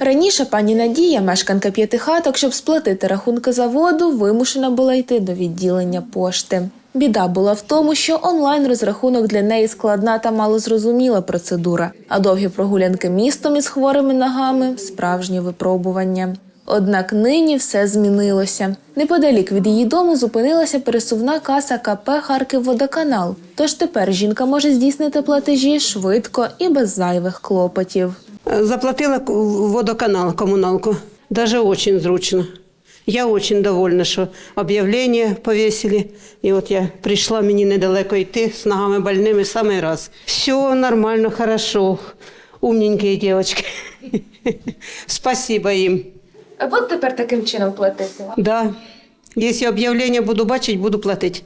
Раніше пані Надія, мешканка п'ятихаток, щоб сплатити рахунки за воду, вимушена була йти до відділення пошти. Біда була в тому, що онлайн-розрахунок для неї складна та малозрозуміла процедура, а довгі прогулянки містом із хворими ногами справжнє випробування. Однак нині все змінилося. Неподалік від її дому зупинилася пересувна каса КП Харківводоканал. Тож тепер жінка може здійснити платежі швидко і без зайвих клопотів. Заплатила водоканал, коммуналку. Даже очень зручно. Я очень довольна, що об'явлення повісили. І от я прийшла мені недалеко йти з ногами больними самий раз. Все нормально, хорошо. Умненькі дівчатки. Спасибо їм. А от тепер таким чином платити. Да. Якщо об'явлення буду бачити, буду платити.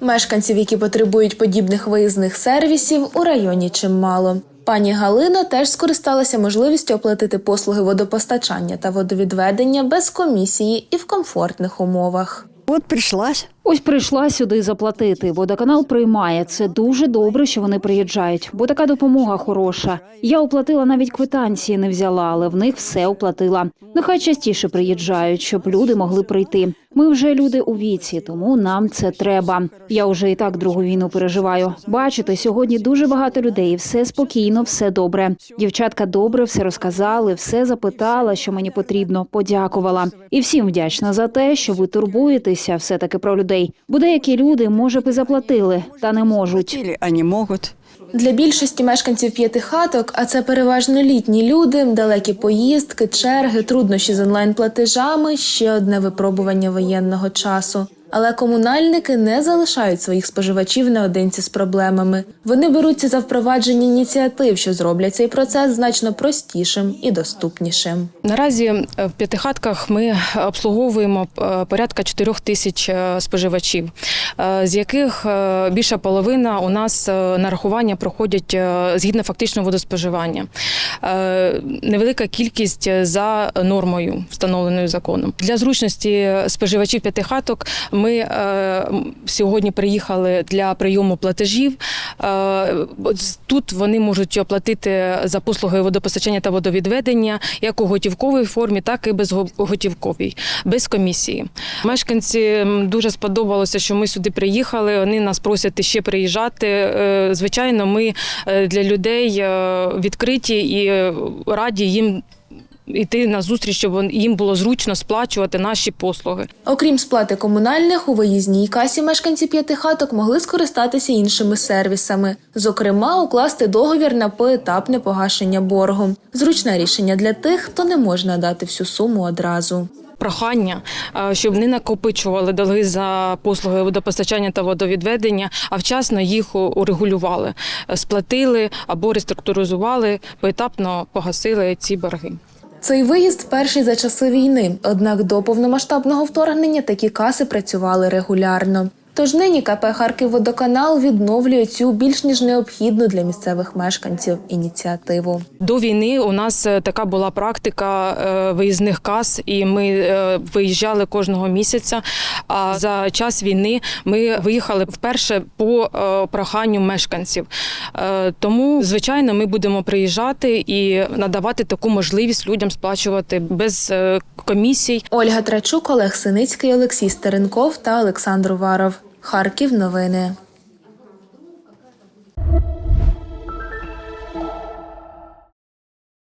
Мешканців, які потребують подібних виїзних сервісів, у районі чимало. Пані Галина теж скористалася можливістю оплатити послуги водопостачання та водовідведення без комісії і в комфортних умовах. От пришлась. Ось прийшла сюди заплатити. Водоканал приймає. Це дуже добре, що вони приїжджають, бо така допомога хороша. Я оплатила навіть квитанції не взяла, але в них все оплатила. Нехай частіше приїжджають, щоб люди могли прийти. Ми вже люди у віці, тому нам це треба. Я вже і так другу війну переживаю. Бачите, сьогодні дуже багато людей. Все спокійно, все добре. Дівчатка добре все розказали, все запитала, що мені потрібно. Подякувала. І всім вдячна за те, що ви турбуєтеся все таки про людей. Бо деякі люди може б і заплатили, та не можуть. Или они могут. Для більшості мешканців п'яти хаток, а це переважно літні люди, далекі поїздки, черги, труднощі з онлайн-платежами ще одне випробування воєнного часу. Але комунальники не залишають своїх споживачів наодинці з проблемами. Вони беруться за впровадження ініціатив, що зроблять цей процес значно простішим і доступнішим. Наразі е, в п'ятихатках ми обслуговуємо е, порядка 4 тисяч е, споживачів, з яких більша половина у нас нарахування проходять згідно фактичного водоспоживання. Невелика кількість за нормою, встановленою законом. Для зручності споживачів п'ятихаток ми е, сьогодні приїхали для прийому платежів. Е, Тут вони можуть оплатити за послуги водопостачання та водовідведення як у готівковій формі, так і безготівковій, без комісії. Мешканці дуже сподобалося, що ми сюди приїхали. Вони нас просять ще приїжджати. Е, Звичайно, ми для людей відкриті і раді їм. Іти на зустріч, щоб їм було зручно сплачувати наші послуги. Окрім сплати комунальних, у виїзній касі мешканці п'ятихаток могли скористатися іншими сервісами, зокрема, укласти договір на поетапне погашення боргу. Зручне рішення для тих, хто не може надати всю суму одразу. Прохання, е, щоб не накопичували долги за послуги водопостачання та водовідведення, а вчасно їх урегулювали, Е, сплатили або реструктуризували, поетапно погасили ці борги. Цей виїзд перший за часи війни. Однак до повномасштабного вторгнення такі каси працювали регулярно. Тож нині КП Харківводоканал відновлює цю більш ніж необхідну для місцевих мешканців ініціативу. До війни у нас е, така була практика е, виїзних кас, і ми е, виїжджали кожного місяця. А за час війни ми виїхали вперше по проханню мешканців. Тому, звичайно, ми будемо приїжджати і надавати таку можливість людям сплачувати без комісій. Ольга Трачук, Олег Синицький, Олексій Стеренков та Олександр Уваров. Харків. Новини.